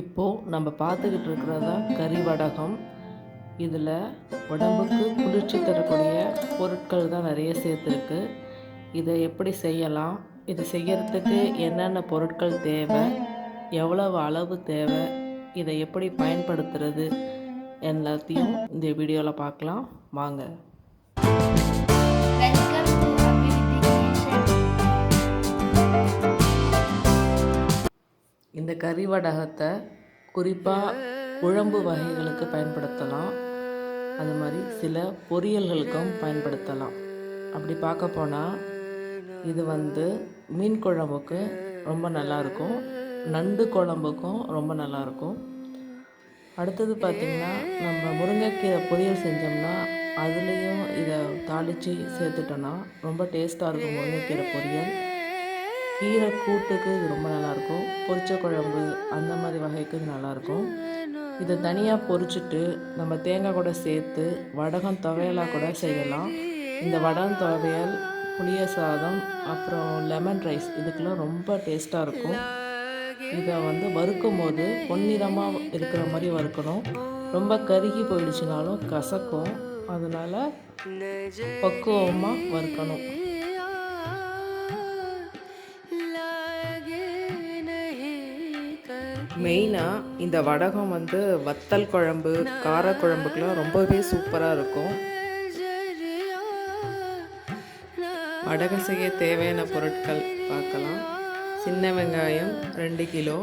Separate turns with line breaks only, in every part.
இப்போது நம்ம பார்த்துக்கிட்டு இருக்கிறது தான் கறி வடகம். இதில் உடம்புக்கு குளிர்ச்சி தரக்கூடிய பொருட்கள் தான் நிறைய சேர்த்துருக்கு. இதை எப்படி செய்யலாம்? இது செய்யறதுக்கு என்னென்ன பொருட்கள் தேவை? எவ்வளவு அளவு தேவை? இதை எப்படி பயன்படுத்துறது? எல்லாத்தையும் இந்த வீடியோவில் பார்க்கலாம். வாங்க. இந்த கறி வடகத்தை குறிப்பாக குழம்பு வகைகளுக்கு பயன்படுத்தலாம். அது மாதிரி சில பொரியல்களுக்கும் பயன்படுத்தலாம். அப்படி பார்க்க போனால் இது வந்து மீன் குழம்புக்கு ரொம்ப நல்லாயிருக்கும் நண்டு குழம்புக்கும் ரொம்ப நல்லாயிருக்கும் அடுத்தது பார்த்திங்கன்னா நம்ம முருங்கைக்கீரை பொரியல் செஞ்சோம்னா அதுலேயும் இதை தாளித்து சேர்த்துட்டோன்னா ரொம்ப டேஸ்ட்டாக இருக்கும் முருங்கைக்கீரை பொரியல். கீரை கூட்டுக்கு இது ரொம்ப நல்லாயிருக்கும். பொரிச்ச குழம்பு அந்த மாதிரி வகைக்கு இது நல்லாயிருக்கும். இதை தனியாக பொரிச்சிட்டு நம்ம தேங்காய் கூட சேர்த்து வடகம் துவையலாக கூட செய்யலாம். இந்த வடகம் துவையல் புளிய சாதம் அப்புறம் லெமன் ரைஸ் இதுக்கெல்லாம் ரொம்ப டேஸ்ட்டாக இருக்கும். இதை வந்து வறுக்கும் போது பொன்னிறமாக இருக்கிற மாதிரி வறுக்கணும். ரொம்ப கருகி போயிடுச்சுனாலும் கசக்கும். அதனால் பக்குவமாக வறுக்கணும். மெயினாக இந்த வடகம் வந்து வத்தல் குழம்பு காரக்குழம்புக்கெலாம் ரொம்பவே சூப்பராக இருக்கும். வடகம் செய்ய தேவையான பொருட்கள் பார்க்கலாம். சின்ன வெங்காயம் ரெண்டு கிலோ.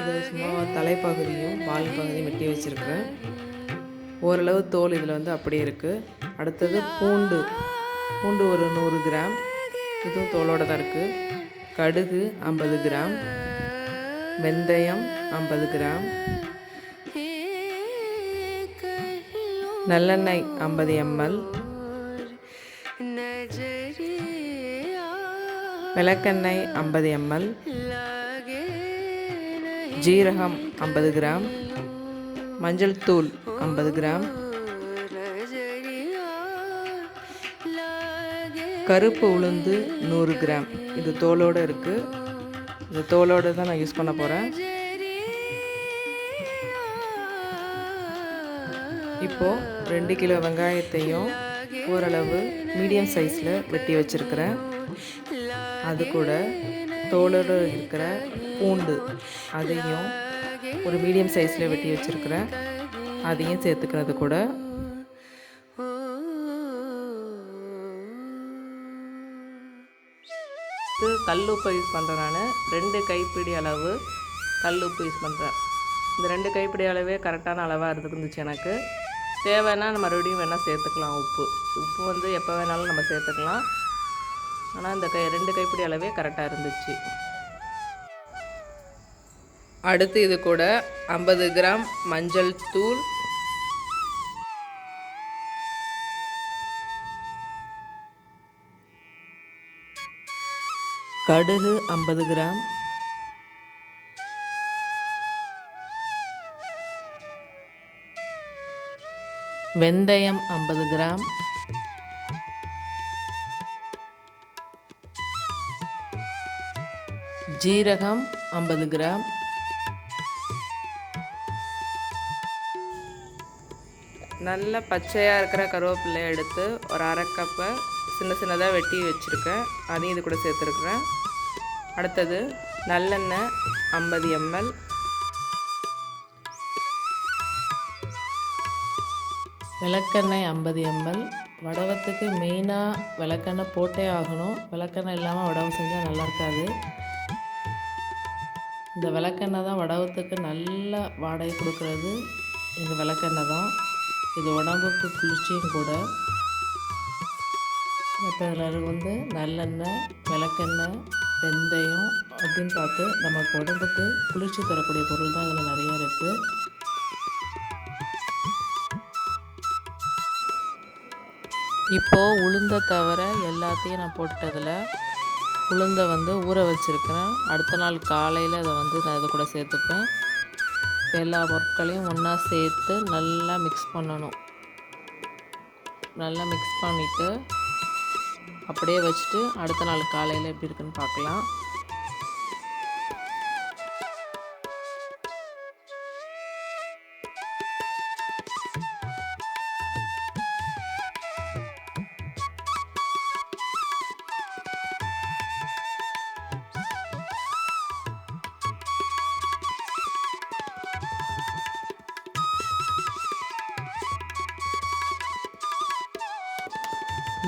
இது சும்மா தலைப்பகுதியும் வால் பகுதியும் வெட்டி வச்சுருக்கேன். ஓரளவு தோல் இதில் வந்து அப்படியே இருக்குது அடுத்தது பூண்டு. பூண்டு ஒரு நூறு கிராம். இதுவும் தோலோடு தான் இருக்குது கடுகு ஐம்பது கிராம். வெந்தயம் ஐம்பது கிராம். நல்லெண்ணெய் ஐம்பது எம்எல். விளக்கெண்ணெய் ஐம்பது எம்எல். ஜீரகம் ஐம்பது கிராம். மஞ்சள் தூள் ஐம்பது கிராம். கருப்பு உளுந்து நூறு கிராம். இது தோலோடு இருக்குது இந்த தோலோடு தான் நான் யூஸ் பண்ண போகிறேன் இப்போது ரெண்டு கிலோ வெங்காயத்தையும் ஓரளவு மீடியம் சைஸில் வெட்டி வச்சுருக்கிறேன். அது கூட தோலோடு இருக்கிற பூண்டு அதையும் ஒரு மீடியம் சைஸில் வெட்டி வச்சுருக்கிறேன். அதையும் சேர்த்துக்கிறது கூட. ஃபஸ்ட்டு கல் உப்பு யூஸ் பண்ணுறேன் நான். ரெண்டு கைப்பிடி அளவு கல் உப்பு யூஸ் பண்ணுறேன் இந்த ரெண்டு கைப்பிடி அளவே கரெக்டான அளவாக இருந்துச்சு எனக்கு. தேவைன்னா நம்ம மறுபடியும் வேணால் சேர்த்துக்கலாம் உப்பு. உப்பு வந்து எப்போ வேணாலும் நம்ம சேர்த்துக்கலாம். ஆனால் இந்த கை ரெண்டு கைப்பிடி அளவே கரெக்டாக இருந்துச்சு. அடுத்து இது கூட ஐம்பது கிராம் மஞ்சள் தூள் கடுகு ஐம்பது கிராம் வெந்தயம் ஐம்பது கிராம் ஜீரகம் ஐம்பது கிராம் நல்ல பச்சையாக இருக்கிற கருவேப்பிலை எடுத்து ஒரு அரை கப்பை சின்ன சின்னதாக வெட்டி வச்சுருக்கேன். அதையும் இது கூட சேர்த்துருக்குறேன். அடுத்தது நல்லெண்ணெய் ஐம்பது எம்எல். விளக்கெண்ணெய் ஐம்பது எம்எல். வடவத்துக்கு மெயினாக விளக்கெண்ணெய் போட்டே ஆகணும். விளக்கெண்ணெய் இல்லாமல் வடவை செஞ்சால் நல்லா இருக்காது. இந்த விளக்கெண்ணெய் தான் வடவத்துக்கு நல்ல வாடகை கொடுக்குறது. இந்த விளக்கெண்ணெய் தான். இது உடம்புக்கு குளிர்ச்சியும் கூட. மற்ற வந்து நல்லெண்ணெய் விளக்கெண்ணெய் வெந்தயம் அப்படின்னு பார்த்து நமக்கு உடம்புக்கு குளிர்ச்சி தரக்கூடிய பொருள் தான் அதில் நிறைய இருக்குது இப்போது உளுந்தை தவிர எல்லாத்தையும் நான் போட்டதில் உளுந்தை வந்து ஊற வச்சுருக்கிறேன். அடுத்த நாள் காலையில் அதை வந்து நான் இதை கூட சேர்த்துப்பேன். எல்லா பொருட்களையும் ஒன்றா சேர்த்து நல்லா மிக்ஸ் பண்ணணும். நல்லா மிக்ஸ் பண்ணிவிட்டு அப்படியே வச்சுட்டு அடுத்த நாள் காலையில் எப்படி இருக்குன்னு பார்க்கலாம்.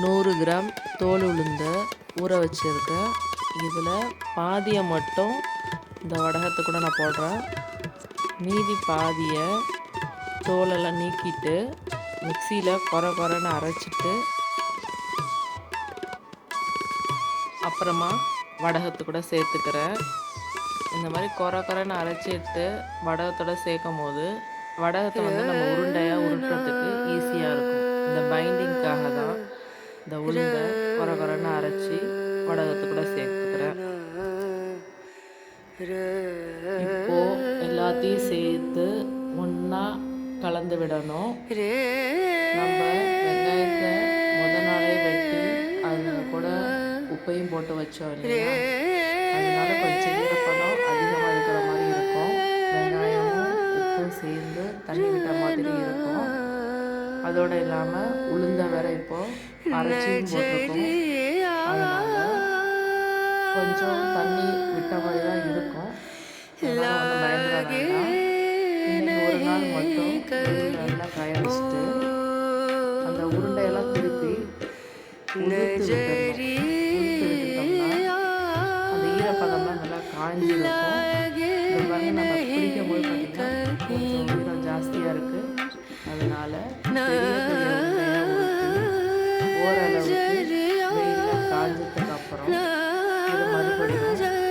நூறு கிராம் தோல் உளுந்த ஊற வச்சுருக்கேன் இதில் பாதியை மட்டும் இந்த வடகத்தை கூட நான் போடுறேன். மீதி பாதியை தோலெல்லாம் நீக்கிட்டு மிக்சியில் குறை குறைன்னு அரைச்சிட்டு அப்புறமா வடகத்தை கூட சேர்த்துக்கிறேன். இந்த மாதிரி குறை குறைன்னு அரைச்சிட்டு வடகத்தோட சேர்க்கும் போது வடகத்தை வந்து நம்ம உருண்டையாக உருட்டுறதுக்கு ஈஸியாக இருக்கும். இந்த பைண்டிங்க்காக தான். இந்த உளுந்தை குறை குறைன்னு அரைச்சி வடகத்து கூட சேர்த்துக்கிறேன். இப்போ எல்லாத்தையும் சேர்த்து ஒன்றா கலந்து விடணும். நம்ம வெங்காயத்தை முத நாளே வெட்டி அதில் கூட உப்பையும் போட்டு வச்சோம் இல்லையா? அதனால கொஞ்சம் ஈரப்பதம் அதிகமாக இருக்கிற மாதிரி இருக்கும். வெங்காயமும் உப்பும் சேர்ந்து தண்ணி விட்ட மாதிரி இருக்கும். அதோடு இல்லாமல் உளுந்த வேற இப்போ அரைச்சியும் போட்டிருக்கோம். அதனால கொஞ்சம் தண்ணி விட்ட மாதிரி தான் இருக்கும். அதனால ஒண்ணும் பயந்துட வேண்டாம். இன்னைக்கு ஒரு நாள் மட்டும் நல்லா காய வச்சுட்டு அந்த உருண்டையெல்லாம் திருப்பி விட்டுட்டோம்னா அந்த ஈரப்பதம்லாம் நல்லா காஞ்சிருக்கும். இந்த நம்ம பிடிக்கும் போது கொஞ்சம் ஜாஸ்தியாக இருக்குது பெரிய பெரிய இது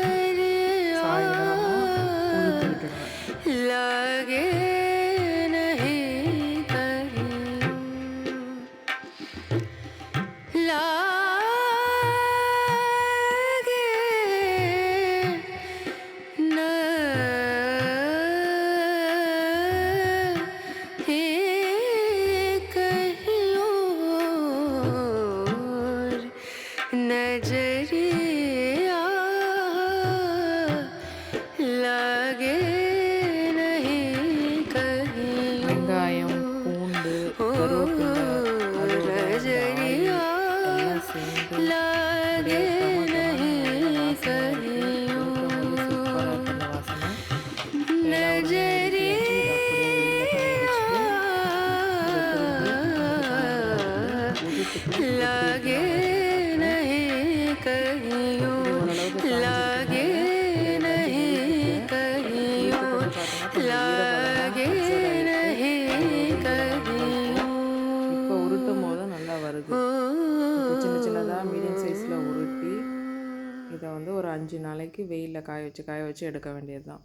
நாளைக்கு வெயிலில் காய வச்சு காய வச்சு எடுக்க வேண்டியது தான்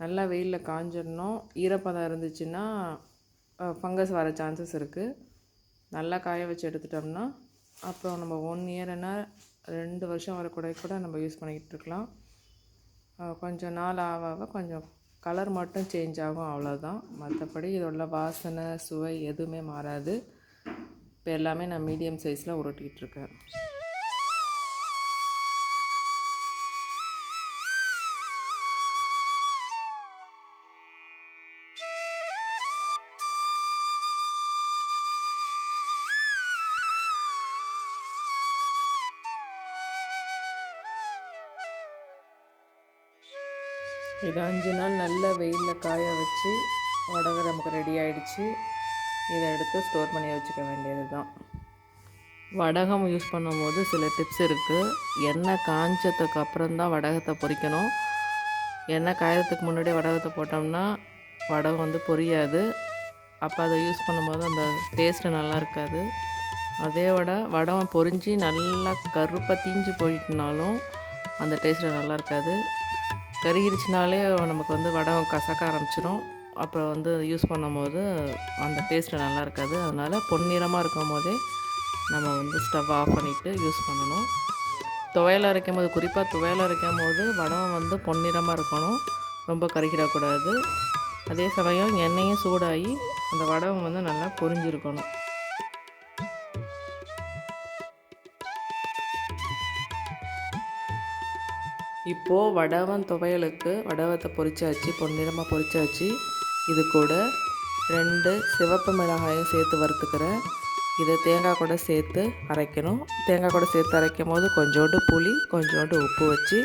நல்லா வெயிலில் காஞ்சிடணும் ஈரப்பதம் இருந்துச்சுன்னா ஃபங்கஸ் வர சான்சஸ் இருக்குது நல்லா காய வச்சு எடுத்துட்டோம்னா அப்புறம் நம்ம ஒன் இயர்னா ரெண்டு வருஷம் வரக்கூட கூட நம்ம யூஸ் பண்ணிக்கிட்டு இருக்கலாம். கொஞ்சம் நாள் ஆக ஆக கொஞ்சம் கலர் மட்டும் சேஞ்ச் ஆகும் அவ்வளோதான் மற்றபடி இதோட வாசனை சுவை எதுவுமே மாறாது. இப்போ எல்லாமே நான் மீடியம் சைஸில் உருட்டிகிட்டு இருக்கேன். இது அஞ்சு நாள் நல்ல வெயிலில் காய வச்சு உடக நமக்கு ரெடி ஆகிடுச்சு இதை எடுத்து ஸ்டோர் பண்ணி வச்சுக்க வேண்டியது தான் வடகம் யூஸ் பண்ணும்போது சில டிப்ஸ் இருக்குது எண்ணெய் காஞ்சதுக்கு அப்புறம் தான் வடகத்தை பொறிக்கணும். எண்ணெய் காயறதுக்கு முன்னாடி வடகத்தை போட்டோம்னா வடகம் வந்து பொரியாது. அப்போ அதை யூஸ் பண்ணும்போது அந்த டேஸ்ட்டு நல்லா இருக்காது. அதே விட வடகம் பொரிஞ்சு நல்லா கருப்பாக தீஞ்சு போயிட்டுனாலும் அந்த டேஸ்ட்டு நல்லா இருக்காது. கருகிருச்சுனாலே நமக்கு வந்து வடகம் கசக்க ஆரம்பிச்சிடும் அப்புறம் வந்து யூஸ் பண்ணும்போது அந்த டேஸ்ட்டு நல்லா இருக்காது. அதனால் பொன்னிறமாக இருக்கும் போதே நம்ம வந்து ஸ்டவ் ஆஃப் பண்ணிவிட்டு யூஸ் பண்ணணும். துவையல் அரைக்கும் போது குறிப்பாக துவையல் அரைக்கும் போது வடகம் வந்து பொன்னிறமாக இருக்கணும். ரொம்ப கருகிடக்கூடாது. அதே சமயம் எண்ணெயும் சூடாகி அந்த வடகம் வந்து நல்லா பொரிஞ்சிருக்கணும். இப்போது வடவன் துவையலுக்கு வடவத்தை பொரிச்சாச்சு பொன்னிறமாக பொரிச்சாச்சு இது கூட ரெண்டு சிவப்பு மிளகாயும் சேர்த்து வறுத்துக்கிறேன். இதை தேங்காய் கூட சேர்த்து அரைக்கணும். தேங்காய் கூட சேர்த்து அரைக்கும் போது கொஞ்சோண்டு புளி கொஞ்சோண்டு உப்பு வச்சு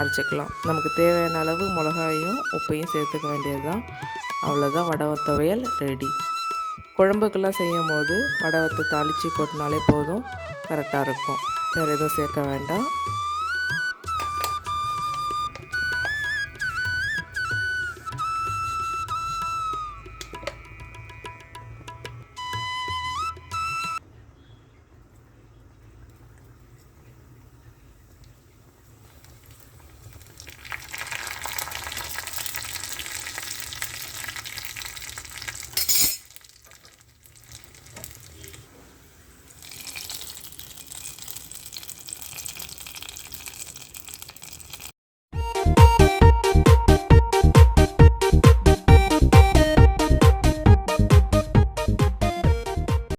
அரைச்சிக்கலாம். நமக்கு தேவையான அளவு மிளகாயும் உப்பையும் சேர்த்துக்க வேண்டியது தான் அவ்வளோதான் வடவன் துவையல் ரெடி குழம்புக்கெல்லாம் செய்யும் போது வடவத்தை தாளித்து கொட்டினாலே போதும். கரெக்டாக இருக்கும். வேறு எதுவும் சேர்க்க வேண்டாம்.